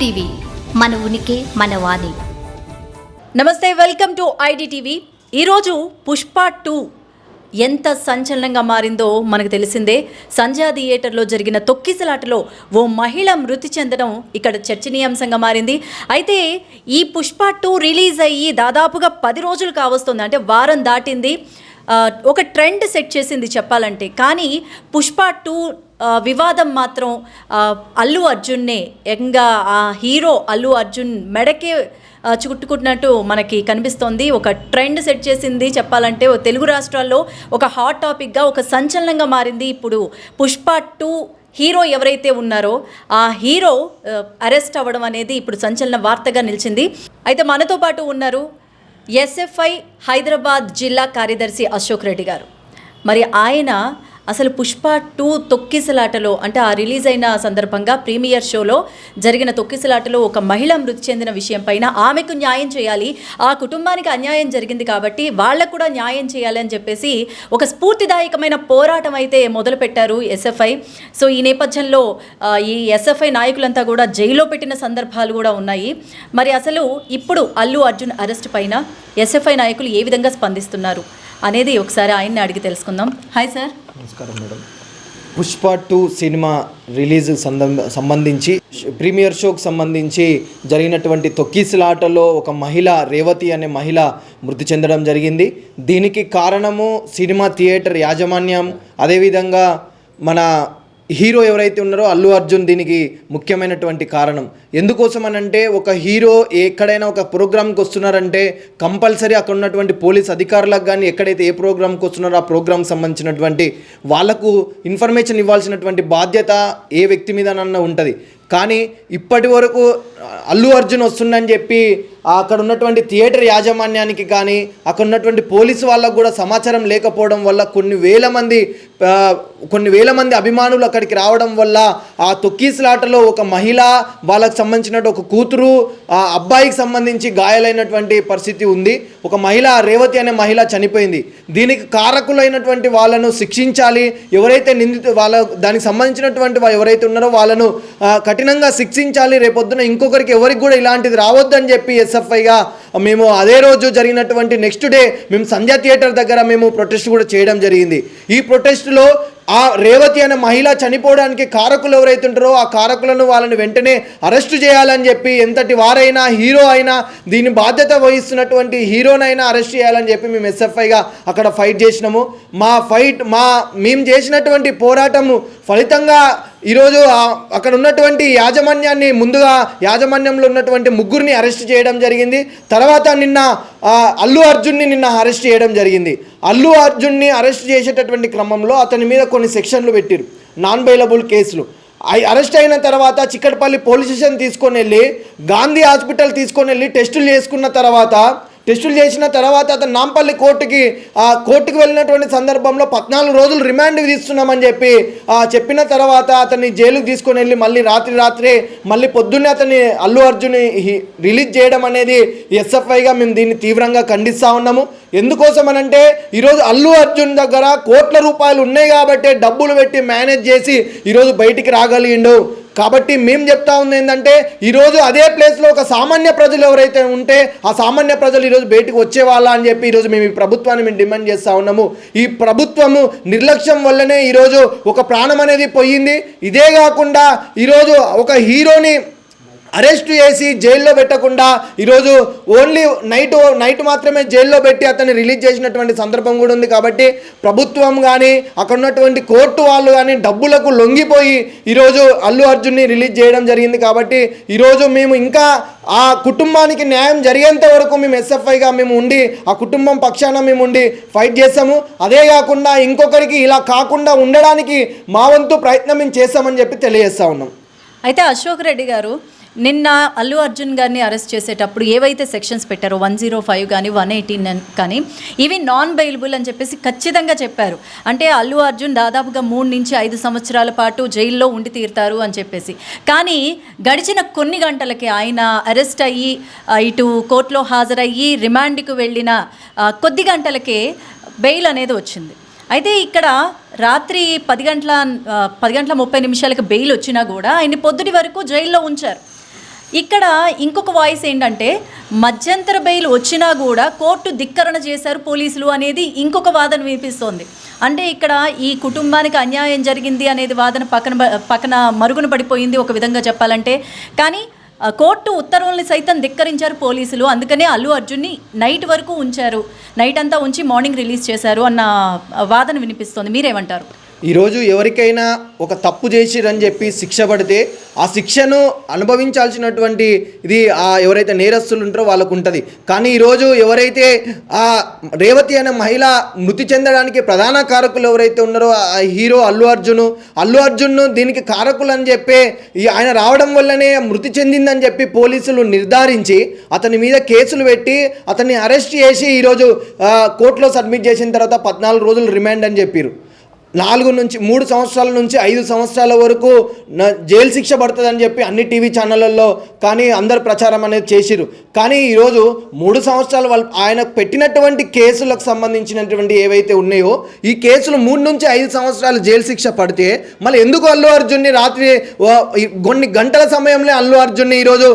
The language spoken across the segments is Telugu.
టీవీ మన ఉనికి మన వాణి. నమస్తే వెల్కమ్ టు ఐడిటీవీ. ఈరోజు పుష్ప టూ ఎంత సంచలనంగా మారిందో మనకు తెలిసిందే. సంధ్యా థియేటర్లో జరిగిన తొక్కిసలాటలో ఓ మహిళ మృతి చెందడం ఇక్కడ చర్చనీయాంశంగా మారింది. అయితే ఈ పుష్ప టూ రిలీజ్ అయ్యి దాదాపుగా పది రోజులు కావస్తుంది. అంటే వారం దాటింది. ఒక ట్రెండ్ సెట్ చేసింది చెప్పాలంటే. కానీ పుష్ప టూ వివాదం మాత్రం అల్లు అర్జున్నే ఎంగా ఆ హీరో అల్లు అర్జున్ మెడకే చుట్టుకుంటున్నట్టు మనకి కనిపిస్తోంది. ఒక ట్రెండ్ సెట్ చేసింది చెప్పాలంటే తెలుగు రాష్ట్రాల్లో ఒక హాట్ టాపిక్గా ఒక సంచలనంగా మారింది. ఇప్పుడు పుష్ప టూ హీరో ఎవరైతే ఉన్నారో ఆ హీరో అరెస్ట్ అవ్వడం అనేది ఇప్పుడు సంచలన వార్తగా నిలిచింది. అయితే మనతో పాటు ఉన్నారు ఎస్ఎఫ్ఐ హైదరాబాద్ జిల్లా కార్యదర్శి అశోక్ రెడ్డి గారు. మరి ఆయన అసలు పుష్ప టూ తొక్కిసలాటలో అంటే ఆ రిలీజ్ అయిన సందర్భంగా ప్రీమియర్ షోలో జరిగిన తొక్కిసలాటలో ఒక మహిళ మృతి చెందిన విషయం పైన ఆమెకు న్యాయం చేయాలి ఆ కుటుంబానికి అన్యాయం జరిగింది కాబట్టి వాళ్ళకు కూడా న్యాయం చేయాలి అని చెప్పేసి ఒక స్ఫూర్తిదాయకమైన పోరాటం అయితే మొదలుపెట్టారు ఎస్ఎఫ్ఐ. సో ఈ నేపథ్యంలో ఈ ఎస్ఎఫ్ఐ నాయకులంతా కూడా జైల్లో పెట్టిన సందర్భాలు కూడా ఉన్నాయి. మరి అసలు ఇప్పుడు అల్లు అర్జున్ అరెస్ట్ పైన ఎస్ఎఫ్ఐ నాయకులు ఏ విధంగా స్పందిస్తున్నారు? అనేది ఒకసారి ఆయన్ని అడిగి తెలుసుకుందాం. హాయ్ సార్ నమస్కారం madam. Pushpa two cinema release సంబంధించి ప్రీమియర్ షోకు సంబంధించి జరిగినటువంటి తొక్కిసలాటలో ఒక మహిళ రేవతి అనే మహిళ మృతి చెందడం జరిగింది. దీనికి కారణము సినిమా థియేటర్ యాజమాన్యం. అదేవిధంగా మన హీరో ఎవరైతే ఉన్నారో అల్లు అర్జున్ దీనికి ముఖ్యమైనటువంటి కారణం. ఎందుకోసం అని అంటే ఒక హీరో ఎక్కడైనా ఒక ప్రోగ్రామ్కి వస్తున్నారంటే కంపల్సరీ అక్కడ ఉన్నటువంటి పోలీస్ అధికారులకు కానీ ఎక్కడైతే ఏ ప్రోగ్రామ్కి వస్తున్నారో ఆ ప్రోగ్రామ్కి సంబంధించినటువంటి వాళ్ళకు ఇన్ఫర్మేషన్ ఇవ్వాల్సినటువంటి బాధ్యత ఏ వ్యక్తి మీదనన్నా ఉంటుంది. కానీ ఇప్పటి వరకు అల్లు అర్జున్ వస్తుందని చెప్పి అక్కడ ఉన్నటువంటి థియేటర్ యాజమాన్యానికి కానీ అక్కడ ఉన్నటువంటి పోలీసు వాళ్ళకు కూడా సమాచారం లేకపోవడం వల్ల కొన్ని వేల మంది కొన్ని వేల మంది అభిమానులు అక్కడికి రావడం వల్ల ఆ తొక్కీసులాటలో ఒక మహిళ వాళ్ళకు సంబంధించిన ఒక కూతురు ఆ అబ్బాయికి సంబంధించి గాయాలైనటువంటి పరిస్థితి ఉంది. ఒక మహిళ రేవతి అనే మహిళ చనిపోయింది. దీనికి కారకులైనటువంటి వాళ్ళను శిక్షించాలి. ఎవరైతే నిందితు వాళ్ళ దానికి సంబంధించినటువంటి ఎవరైతే ఉన్నారో వాళ్ళను కఠిన కఠినంగా శిక్షించాలి. రేపొద్దున ఇంకొకరికి ఎవరికి కూడా ఇలాంటిది రావద్దని చెప్పి ఎస్ఎఫ్ఐగా మేము అదే రోజు జరిగినటువంటి నెక్స్ట్ డే మేము సంధ్యా థియేటర్ దగ్గర మేము ప్రొటెస్ట్ కూడా చేయడం జరిగింది. ఈ ప్రొటెస్ట్లో ఆ రేవతి అనే మహిళ చనిపోవడానికి కారకులు ఎవరైతే ఉంటారో ఆ కారకులను వాళ్ళని వెంటనే అరెస్టు చేయాలని చెప్పి ఎంతటి వారైనా హీరో అయినా దీని బాధ్యత వహిస్తున్నటువంటి హీరోనైనా అరెస్ట్ చేయాలని చెప్పి మేము ఎస్ఎఫ్ఐగా అక్కడ ఫైట్ చేసినాము. మా ఫైట్ మా మేము చేసినటువంటి పోరాటము ఫలితంగా ఈరోజు అక్కడ ఉన్నటువంటి యాజమాన్యాన్ని ముందుగా యాజమాన్యంలో ఉన్నటువంటి ముగ్గురిని అరెస్ట్ చేయడం జరిగింది. తర్వాత నిన్న అల్లు అర్జున్ని నిన్న అరెస్ట్ చేయడం జరిగింది. అల్లు అర్జున్ని అరెస్ట్ చేసేటటువంటి క్రమంలో అతని మీద కొన్ని సెక్షన్లు పెట్టారు. నాన్ బైలబుల్ కేసులు. అవి అరెస్ట్ అయిన తర్వాత చిక్కడపల్లి పోలీస్ స్టేషన్ తీసుకొని వెళ్ళి గాంధీ హాస్పిటల్ తీసుకొని వెళ్ళి టెస్టులు చేసుకున్న తర్వాత టెస్టులు చేసిన తర్వాత అతను నాంపల్లి కోర్టుకి ఆ కోర్టుకు వెళ్ళినటువంటి సందర్భంలో పద్నాలుగు రోజులు రిమాండ్ తీస్తున్నామని చెప్పి చెప్పిన తర్వాత అతన్ని జైలుకి తీసుకొని వెళ్ళి మళ్ళీ రాత్రి రాత్రే మళ్ళీ పొద్దున్నే అతన్ని అల్లు అర్జున్ రిలీజ్ చేయడం అనేది ఎస్ఎఫ్ఐగా మేము దీన్ని తీవ్రంగా ఖండిస్తూ ఉన్నాము. ఎందుకోసం అనంటే ఈరోజు అల్లు అర్జున్ దగ్గర కోట్ల రూపాయలు ఉన్నాయి కాబట్టి డబ్బులు పెట్టి మేనేజ్ చేసి ఈరోజు బయటికి రాగలిగిండు. కాబట్టి మేము చెప్తా ఉంది ఏంటంటే ఈరోజు అదే ప్లేస్లో ఒక సామాన్య ప్రజలు ఎవరైతే ఉంటే ఆ సామాన్య ప్రజలు ఈరోజు బయటకు వచ్చేవాళ్ళ అని చెప్పి ఈరోజు మేము ఈ ప్రభుత్వాన్ని మేము డిమాండ్ చేస్తూ ఉన్నాము. ఈ ప్రభుత్వము నిర్లక్ష్యం వల్లనే ఈరోజు ఒక ప్రాణం అనేది పోయింది. ఇదే కాకుండా ఈరోజు ఒక హీరోని అరెస్ట్ చేసి జైల్లో పెట్టకుండా ఈరోజు ఓన్లీ నైట్ నైట్ మాత్రమే జైల్లో పెట్టి అతన్ని రిలీజ్ చేసినటువంటి సందర్భం కూడా ఉంది కాబట్టి ప్రభుత్వం కానీ అక్కడ ఉన్నటువంటి కోర్టు వాళ్ళు కానీ డబ్బులకు లొంగిపోయి ఈరోజు అల్లు అర్జున్ని రిలీజ్ చేయడం జరిగింది కాబట్టి ఈరోజు మేము ఇంకా ఆ కుటుంబానికి న్యాయం జరిగేంత వరకు మేము ఎస్ఎఫ్ఐగా మేము ఉండి ఆ కుటుంబం పక్షాన మేము ఉండి ఫైట్ చేస్తాము. అదే కాకుండా ఇంకొకరికి ఇలా కాకుండా ఉండడానికి మా వంతు ప్రయత్నం మేము చేస్తామని చెప్పి తెలియజేస్తా ఉన్నాం. అయితే అశోక్ రెడ్డి గారు నిన్న అల్లు అర్జున్ గారిని అరెస్ట్ చేసేటప్పుడు ఏవైతే సెక్షన్స్ పెట్టారో వన్ జీరో ఫైవ్ కానీ వన్ ఎయిటీన్ కానీ ఇవి నాన్ బెయిలబుల్ అని చెప్పేసి ఖచ్చితంగా చెప్పారు. అంటే అల్లు అర్జున్ దాదాపుగా మూడు నుంచి ఐదు సంవత్సరాల పాటు జైల్లో ఉండి తీరుతారు అని చెప్పేసి. కానీ గడిచిన కొన్ని గంటలకి ఆయన అరెస్ట్ అయ్యి ఇటు కోర్టులో హాజరయ్యి రిమాండ్కు వెళ్ళిన కొద్ది గంటలకే బెయిల్ అనేది వచ్చింది. అయితే ఇక్కడ రాత్రి పది గంటల పది గంటల ముప్పై నిమిషాలకు బెయిల్ వచ్చినా కూడా ఆయన్ని పొద్దుటి వరకు జైల్లో ఉంచారు. ఇక్కడ ఇంకొక వాయిస్ ఏంటంటే మధ్యంతర బెయిల్ వచ్చినా కూడా కోర్టు ధిక్కరణ చేశారు పోలీసులు అనేది ఇంకొక వాదన వినిపిస్తోంది. అంటే ఇక్కడ ఈ కుటుంబానికి అన్యాయం జరిగింది అనేది వాదన పక్కన పక్కన మరుగున పడిపోయింది ఒక విధంగా చెప్పాలంటే. కానీ కోర్టు ఉత్తర్వుల్ని సైతం ధిక్కరించారు పోలీసులు. అందుకనే అల్లు అర్జున్ని నైట్ వరకు ఉంచారు. నైట్ అంతా ఉంచి మార్నింగ్ రిలీజ్ చేశారు అన్న వాదన వినిపిస్తోంది. మీరేమంటారు? ఈరోజు ఎవరికైనా ఒక తప్పు చేసిరని చెప్పి శిక్ష పడితే ఆ శిక్షను అనుభవించాల్సినటువంటి ఇది ఆ ఎవరైతే నేరస్తులు ఉంటారో వాళ్ళకు ఉంటుంది. కానీ ఈరోజు ఎవరైతే ఆ రేవతి అనే మహిళ మృతి చెందడానికి ప్రధాన కారకులు ఎవరైతే ఉన్నారో ఆ హీరో అల్లు అర్జును అల్లు అర్జున్ను దీనికి కారకులు అని చెప్పి ఈ ఆయన రావడం వల్లనే మృతి చెందిందని చెప్పి పోలీసులు నిర్ధారించి అతని మీద కేసులు పెట్టి అతన్ని అరెస్ట్ చేసి ఈరోజు కోర్టులో సబ్మిట్ చేసిన తర్వాత పద్నాలుగు రోజులు రిమాండ్ అని చెప్పారు నాలుగు నుంచి మూడు సంవత్సరాల నుంచి ఐదు సంవత్సరాల వరకు న- జైలు శిక్ష పడుతుందని చెప్పి అన్ని టీవీ ఛానళ్ళల్లో కానీ అందరు ప్రచారం అనేది చేసిరు కానీ ఈరోజు మూడు సంవత్సరాలు వాళ్ళు ఆయన పెట్టినటువంటి కేసులకు సంబంధించినటువంటి ఏవైతే ఉన్నాయో ఈ కేసులు మూడు నుంచి ఐదు సంవత్సరాలు జైలు శిక్ష పడితే మళ్ళీ ఎందుకు అల్లు అర్జున్ని రాత్రి కొన్ని గంటల సమయంలో అల్లు అర్జున్ని ఈరోజు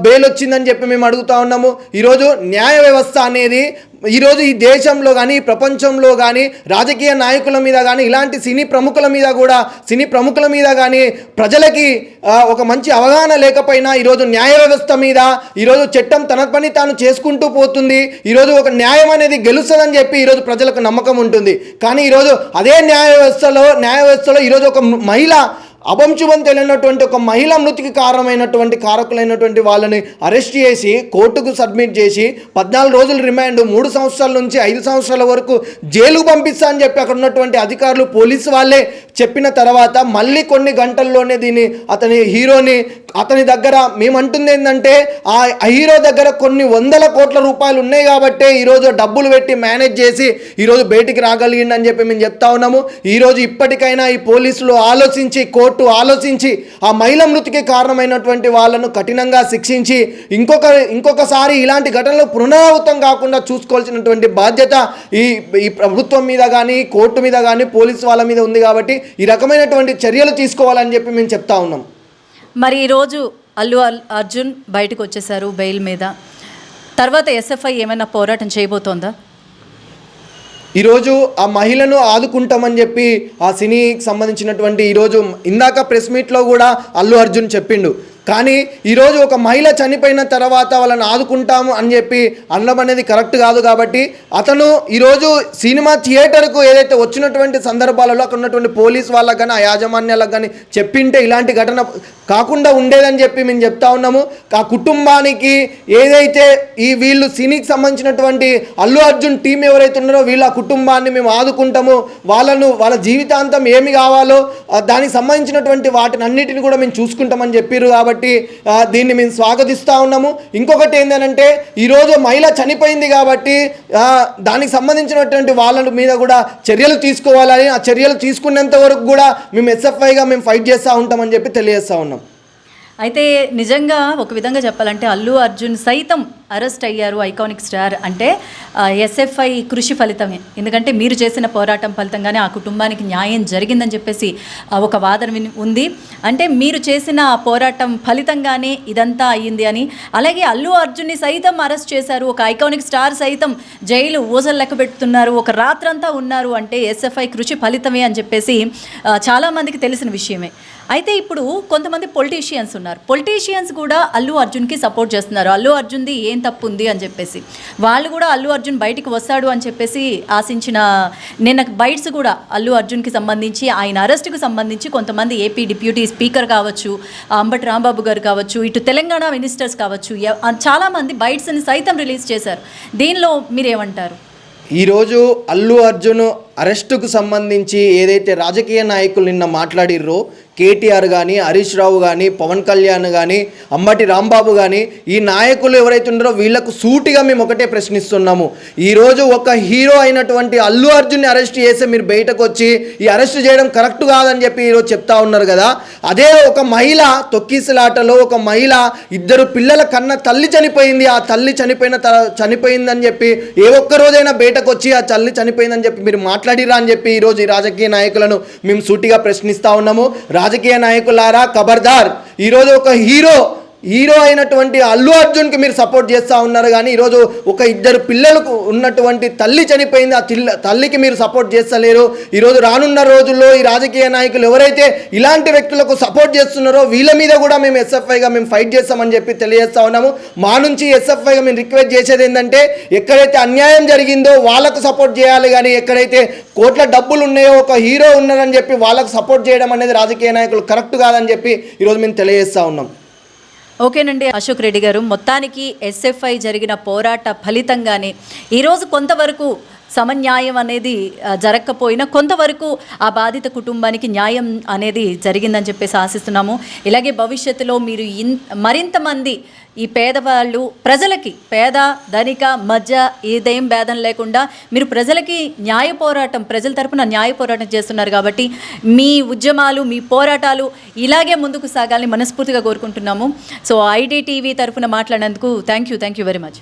బెయిల్ వచ్చిందని చెప్పి మేము అడుగుతా ఉన్నాము. ఈరోజు న్యాయ వ్యవస్థ అనేది ఈరోజు ఈ దేశంలో కానీ ప్రపంచంలో కానీ రాజకీయ నాయకుల మీద కానీ ఇలాంటి సినీ ప్రముఖుల మీద కూడా సినీ ప్రముఖుల మీద కానీ ప్రజలకి ఒక మంచి అవగాహన లేకపోయినా ఈరోజు న్యాయ వ్యవస్థ మీద ఈరోజు చట్టం తన పని తాను చేసుకుంటూ పోతుంది. ఈరోజు ఒక న్యాయం అనేది గెలుస్తుందని చెప్పి ఈరోజు ప్రజలకు నమ్మకం ఉంటుంది. కానీ ఈరోజు అదే న్యాయ వ్యవస్థలో న్యాయ వ్యవస్థలో ఈరోజు ఒక మహిళ అభంశుభం తెలియనటువంటి ఒక మహిళ మృతికి కారణమైనటువంటి కారకులైనటువంటి వాళ్ళని అరెస్ట్ చేసి కోర్టుకు సబ్మిట్ చేసి పద్నాలుగు రోజులు రిమాండ్ మూడు సంవత్సరాల నుంచి ఐదు సంవత్సరాల వరకు జైలుకు పంపిస్తా అని చెప్పి అక్కడ ఉన్నటువంటి అధికారులు పోలీసు వాళ్ళే చెప్పిన తర్వాత మళ్ళీ కొన్ని గంటల్లోనే దీన్ని అతని హీరోని అతని దగ్గర మేమంటుంది ఏంటంటే ఆ హీరో దగ్గర కొన్ని వందల కోట్ల రూపాయలు ఉన్నాయి కాబట్టి ఈరోజు డబ్బులు పెట్టి మేనేజ్ చేసి ఈరోజు బయటికి రాగలిగిండి అని చెప్పి మేము చెప్తా ఉన్నాము. ఈరోజు ఇప్పటికైనా ఈ పోలీసులు ఆలోచించి కోర్టు ఆలోచించి ఆ మహిళ మృతికి కారణమైనటువంటి వాళ్ళను కఠినంగా శిక్షించి ఇంకొక ఇంకొకసారి ఇలాంటి ఘటనలు పునరావృతం కాకుండా చూసుకోవాల్సినటువంటి బాధ్యత ఈ ఈ ప్రభుత్వం మీద కానీ కోర్టు మీద కానీ పోలీసు వాళ్ళ మీద ఉంది కాబట్టి ఈ రకమైనటువంటి చర్యలు తీసుకోవాలని చెప్పి మేము చెప్తా ఉన్నాం. మరి ఈరోజు అల్లు అర్జున్ బయటకు వచ్చేసారు బెయిల్ మీద. తర్వాత ఎస్ఎఫ్ఐ ఏమైనా పోరాటం చేయబోతోందా? ఈరోజు ఆ మహిళను ఆదుకుంటామని చెప్పి ఆ సినీకి సంబంధించినటువంటి ఈరోజు ఇందాక ప్రెస్ మీట్లో కూడా అల్లు అర్జున్ చెప్పిండు. కానీ ఈరోజు ఒక మహిళ చనిపోయిన తర్వాత వాళ్ళని ఆదుకుంటాము అని చెప్పి అనడం అనేది కరెక్ట్ కాదు కాబట్టి అతను ఈరోజు సినిమా థియేటర్కు ఏదైతే వచ్చినటువంటి సందర్భాలలో అక్కడ ఉన్నటువంటి పోలీస్ వాళ్ళకి కానీ ఆ యాజమాన్యాలకు కానీ చెప్పింటే ఇలాంటి ఘటన కాకుండా ఉండేదని చెప్పి మేము చెప్తా ఉన్నాము. ఆ కుటుంబానికి ఏదైతే ఈ వీళ్ళు సినీకి సంబంధించినటువంటి అల్లు అర్జున్ టీం ఎవరైతే ఉన్నారో వీళ్ళ కుటుంబాన్ని మేము ఆదుకుంటాము. వాళ్ళను వాళ్ళ జీవితాంతం ఏమి కావాలో దానికి సంబంధించినటువంటి వాటిని అన్నిటిని కూడా మేము చూసుకుంటామని చెప్పారు కాబట్టి కాబట్టి దీన్ని మేము స్వాగతిస్తూ ఉన్నాము. ఇంకొకటి ఏంటంటే ఈరోజు మహిళ చనిపోయింది కాబట్టి దానికి సంబంధించినటువంటి వాళ్ళ మీద కూడా చర్యలు తీసుకోవాలని ఆ చర్యలు తీసుకున్నంత వరకు కూడా మేము ఎస్ఎఫ్ఐగా మేము ఫైట్ చేస్తూ ఉంటామని చెప్పి తెలియజేస్తూ ఉన్నాం. అయితే నిజంగా ఒక విధంగా చెప్పాలంటే అల్లు అర్జున్ సైతం అరెస్ట్ అయ్యారు ఐకానిక్ స్టార్ అంటే ఎస్ఎఫ్ఐ కృషి ఫలితమే. ఎందుకంటే మీరు చేసిన పోరాటం ఫలితంగానే ఆ కుటుంబానికి న్యాయం జరిగిందని చెప్పేసి ఒక వాదన విని- ఉంది. అంటే మీరు చేసిన ఆ పోరాటం ఫలితంగానే ఇదంతా అయ్యింది అని. అలాగే అల్లు అర్జున్ని సైతం అరెస్ట్ చేశారు ఒక ఐకానిక్ స్టార్ సైతం జైలు ఊజలు లెక్క పెడుతున్నారు ఒక రాత్రంతా ఉన్నారు అంటే ఎస్ఎఫ్ఐ కృషి ఫలితమే అని చెప్పేసి చాలామందికి తెలిసిన విషయమే. అయితే ఇప్పుడు కొంతమంది పొలిటీషియన్స్ ఉన్నారు. పొలిటీషియన్స్ కూడా అల్లు అర్జున్కి సపోర్ట్ చేస్తున్నారు. అల్లు అర్జున్ది ఏం తప్పు ఉంది అని చెప్పేసి. వాళ్ళు కూడా అల్లు అర్జున్ బయటికి వస్తాడు అని చెప్పేసి ఆశించిన నిన్న బైట్స్ కూడా అల్లు అర్జున్కి సంబంధించి ఆయన అరెస్ట్కి సంబంధించి కొంతమంది ఏపీ డిప్యూటీ స్పీకర్ కావచ్చు అంబటి రాంబాబు గారు కావచ్చు ఇటు తెలంగాణ మినిస్టర్స్ కావచ్చు చాలామంది బైట్స్ని సైతం రిలీజ్ చేశారు. దీనిలో మీరేమంటారు? ఈరోజు అల్లు అర్జున్ అరెస్టుకు సంబంధించి ఏదైతే రాజకీయ నాయకులు నిన్న మాట్లాడిర్రో కేటీఆర్ కానీ హరీష్ రావు కానీ పవన్ కళ్యాణ్ కానీ అంబటి రాంబాబు కానీ ఈ నాయకులు ఎవరైతే ఉన్నారో వీళ్ళకు సూటిగా మేము ఒకటే ప్రశ్నిస్తున్నాము. ఈరోజు ఒక హీరో అయినటువంటి అల్లు అర్జున్ని అరెస్ట్ చేసి మీరు బయటకు వచ్చి ఈ అరెస్ట్ చేయడం కరెక్ట్ కాదని చెప్పి ఈరోజు చెప్తా ఉన్నారు కదా. అదే ఒక మహిళ తొక్కిసలాటలో ఒక మహిళ ఇద్దరు పిల్లల కన్న తల్లి చనిపోయింది. ఆ తల్లి చనిపోయిన త- చనిపోయిందని చెప్పి ఏ ఒక్క రోజైనా బయటకు వచ్చి ఆ తల్లి చనిపోయిందని చెప్పి మీరు మాట్లాడిరా అని చెప్పి ఈరోజు ఈ రాజకీయ నాయకులను మేము సూటిగా ప్రశ్నిస్తా ఉన్నాము. రాజకీయ నాయకులారా ఖబర్దార్ ఈరోజు ఒక హీరో హీరో అయినటువంటి అల్లు అర్జున్కి మీరు సపోర్ట్ చేస్తూ ఉన్నారు కానీ ఈరోజు ఒక ఇద్దరు పిల్లలకు ఉన్నటువంటి తల్లి చనిపోయింది ఆ తిల్ల తల్లికి మీరు సపోర్ట్ చేస్తలేరు. ఈరోజు రానున్న రోజుల్లో ఈ రాజకీయ నాయకులు ఎవరైతే ఇలాంటి వ్యక్తులకు సపోర్ట్ చేస్తున్నారో వీళ్ళ మీద కూడా మేము ఎస్ఎఫ్ఐగా మేము ఫైట్ చేస్తామని చెప్పి తెలియజేస్తా ఉన్నాము. మా నుంచి ఎస్ఎఫ్ఐగా మేము రిక్వెస్ట్ చేసేది ఏంటంటే ఎక్కడైతే అన్యాయం జరిగిందో వాళ్ళకు సపోర్ట్ చేయాలి కానీ ఎక్కడైతే కోట్ల డబ్బులు ఉన్నాయో ఒక హీరో ఉన్నారని చెప్పి వాళ్ళకు సపోర్ట్ చేయడం అనేది రాజకీయ నాయకులు కరెక్ట్ కాదని చెప్పి ఈరోజు మేము తెలియజేస్తా ఉన్నాం. ఓకేనండి అశోక్ రెడ్డి గారు. మొత్తానికి ఎస్ఎఫ్ఐ జరిగిన పోరాట ఫలితంగానే ఈరోజు కొంతవరకు సమన్యాయం అనేది జరగకపోయినా కొంతవరకు ఆ బాధిత కుటుంబానికి న్యాయం అనేది జరిగిందని చెప్పేసి ఆశిస్తున్నాము. ఇలాగే భవిష్యత్తులో మీరు ఇన్ మరింత మంది ఈ పేదవాళ్ళు ప్రజలకి పేద ధనిక మధ్య ఏదేం భేదం లేకుండా మీరు ప్రజలకి న్యాయ పోరాటం ప్రజల తరపున న్యాయ పోరాటం చేస్తున్నారు కాబట్టి మీ ఉద్యమాలు మీ పోరాటాలు ఇలాగే ముందుకు సాగాలని మనస్ఫూర్తిగా కోరుకుంటున్నాము. సో ఐడి టీవీ తరఫున మాట్లాడినందుకు thank you thank you very much.